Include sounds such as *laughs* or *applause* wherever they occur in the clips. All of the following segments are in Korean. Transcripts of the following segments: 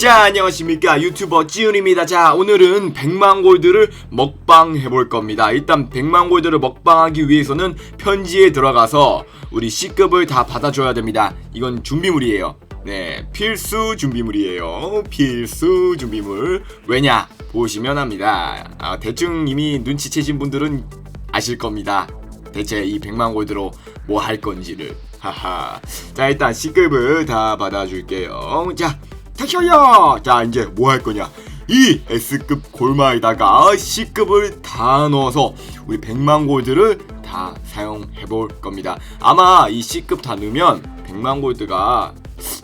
자 안녕하십니까. 유튜버 찌윤입니다. 자 오늘은 100만 골드를 먹방 해볼 겁니다. 일단 100만 골드를 먹방하기 위해서는 편지에 들어가서 우리 C급을 다 받아줘야 됩니다. 이건 준비물이에요. 네 필수 준비물이에요. 필수 준비물. 왜냐? 보시면 합니다. 아, 대충 이미 눈치채신 분들은 아실 겁니다. 대체 이 100만 골드로 뭐 할 건지를. 하하. 자 일단 C급을 다 받아줄게요. 자 택셔야 자 이제 뭐 할 거냐? 이 S급 골마에다가 C급을 다 넣어서 우리 100만 골드를 다 사용해 볼 겁니다. 아마 이 C급 다 넣으면 100만 골드가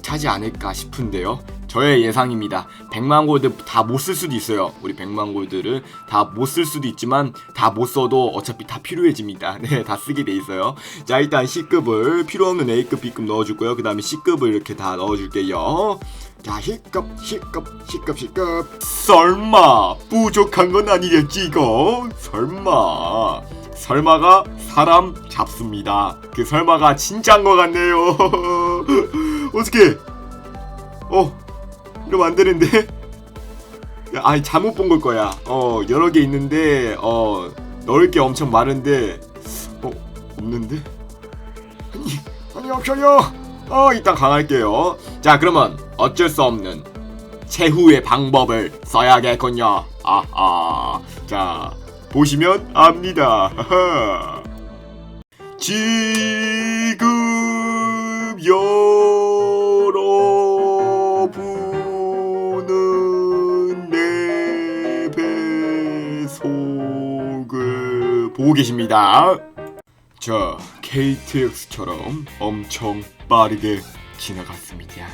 차지 않을까 싶은데요. 저의 예상입니다. 100만 골드 다 못 쓸 수도 있어요. 우리 100만 골드를 다 못 쓸 수도 있지만 다 못 써도 어차피 다 필요해집니다. *laughs* 네 다 쓰게 돼 있어요. 자 일단 C급을 필요 없는 A급 B급 넣어줄 거예요. 그 다음에 C급을 이렇게 다 넣어줄게요 자 C급 C급 C급 C급 설마 부족한 건 아니겠지 이거? 설마. 설마가 사람 잡습니다. 그 설마가 진짜인 것 같네요. *laughs* 어떻게 어 이러면 안 되는데? 아니 잘못 본 걸 거야. 어 여러 개 있는데 어 넣을 게 엄청 많은데 어 없는데? 아니 아니 없어요 어 일단 강할게요 자 그러면 어쩔 수 없는 최후의 방법을 써야겠군요 아아 자 보시면 압니다. 지금 여러분은 내 배속을 보고 계십니다. 자, KTX처럼 엄청 빠르게 지나갔습니다.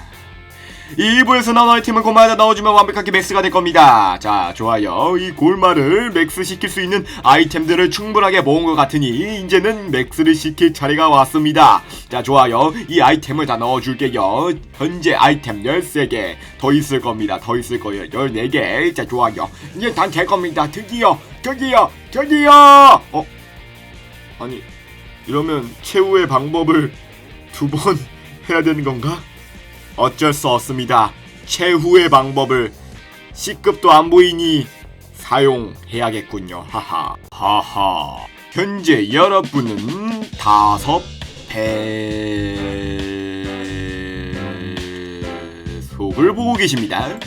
이 2부에서 나온 아이템을 골마에다 넣어주면 완벽하게 맥스가 될 겁니다. 자, 좋아요. 이 골마를 맥스 시킬 수 있는 아이템들을 충분하게 모은 것 같으니 이제는 맥스를 시킬 차례가 왔습니다. 자, 좋아요. 이 아이템을 다 넣어줄게요. 현재 아이템 13개 더 있을 겁니다. 더 있을 거예요. 14개. 자, 좋아요. 이제 다 될 겁니다. 드디어, 드디어, 드디어! 어? 아니, 이러면 최후의 방법을 두 번 *laughs* 해야 되는 건가? 어쩔 수 없습니다. 최후의 방법을 C급도 안 보이니 사용해야겠군요. 하하. 하하. 현재 여러분은 다섯 배속을 보고 계십니다.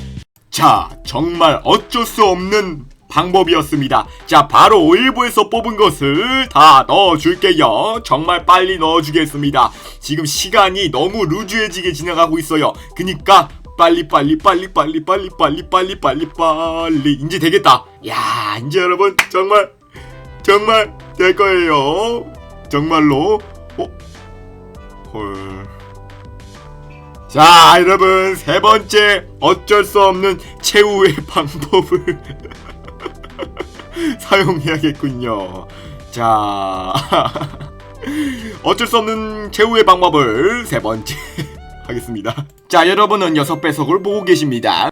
자, 정말 어쩔 수 없는 방법이었습니다. 자, 바로 1부에서 뽑은 것을 다 넣어줄게요. 정말 빨리 넣어주겠습니다. 지금 시간이 너무 루즈해지게 지나가고 있어요. 그니까 빨리 빨리 빨리 빨리 빨리 빨리 빨리 빨리 빨리 이제 되겠다. 야, 이제 여러분 정말 정말 될 거예요. 정말로. 어? 헐. 자, 여러분 세 번째 어쩔 수 없는 최후의 *laughs* 방법을 *laughs* 사용해야겠군요. 자, *laughs* 어쩔 수 없는 최후의 방법을 세 번째 *laughs* 하겠습니다. 자, 여러분은 여섯 배속을 보고 계십니다.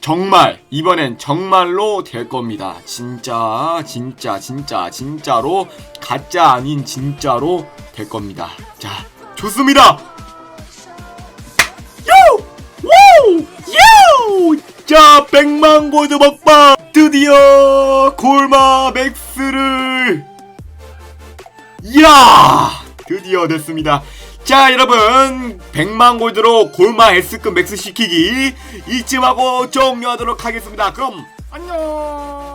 정말 이번엔 정말로 될 겁니다. 진짜 진짜 진짜 진짜로 가짜 아닌 진짜로 될 겁니다. 자, 좋습니다. 요! 우! 요! 자, 100만 골드 먹방 드디어 골마 맥스를 이야! 드디어 됐습니다. 자, 여러분, 100만 골드로 골마 S급 맥스 시키기 이쯤 하고 종료하도록 하겠습니다. 그럼 안녕.